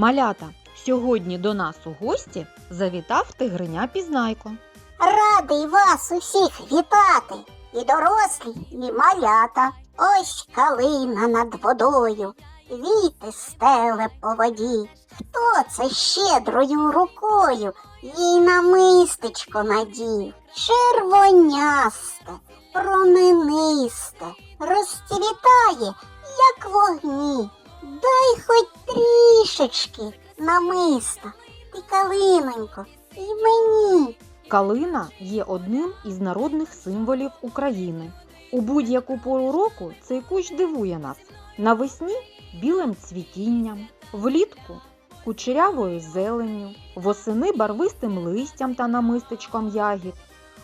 Малята, сьогодні до нас у гості завітав тигриня Пізнайко. Радий вас усіх вітати, і дорослі, і малята. Ось калина над водою, віти стеле по воді. Хто це щедрою рукою їй намистечко надів? Червонясте, променисте, розцвітає, як вогні. Дай хоч трішечки намиста, ти калинонько, і мені. Калина є одним із народних символів України. У будь-яку пору року цей кущ дивує нас. Навесні білим цвітінням, влітку кучерявою зеленню, восени барвистим листям та намистечком ягід.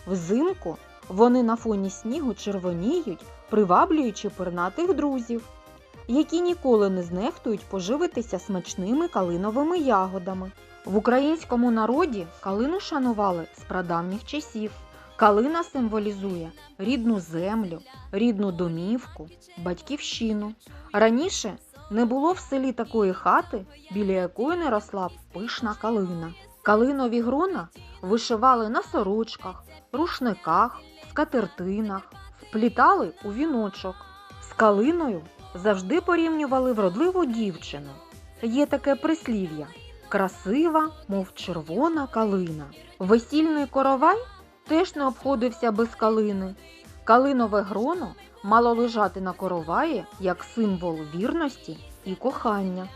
Взимку вони на фоні снігу червоніють, приваблюючи пернатих друзів, які ніколи не знехтують поживитися смачними калиновими ягодами. В українському народі калину шанували з прадавніх часів. Калина символізує рідну землю, рідну домівку, батьківщину. Раніше не було в селі такої хати, біля якої не росла пишна калина. Калинові грона вишивали на сорочках, рушниках, скатертинах, сплітали у віночок. З калиною завжди порівнювали вродливу дівчину. Є таке прислів'я красива, мов червона калина. Весільний коровай теж не обходився без калини. Калинове гроно мало лежати на короваї як символ вірності і кохання.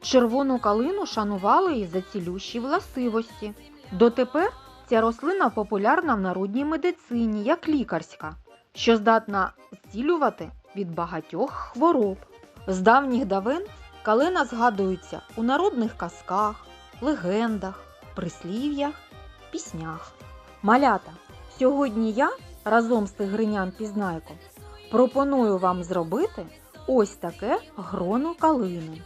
Червону калину шанували і за цілющі властивості. Дотепер ця рослина популярна в народній медицині як лікарська, що здатна зцілювати від багатьох хвороб. З давніх давен калина згадується у народних казках, легендах, прислів'ях, піснях. Малята, сьогодні я разом з тигринян пізнайком пропоную вам зробити ось таке гроно калини.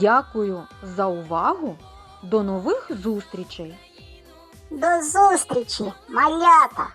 Дякую за увагу. До нових зустрічей! До зустрічі, малята!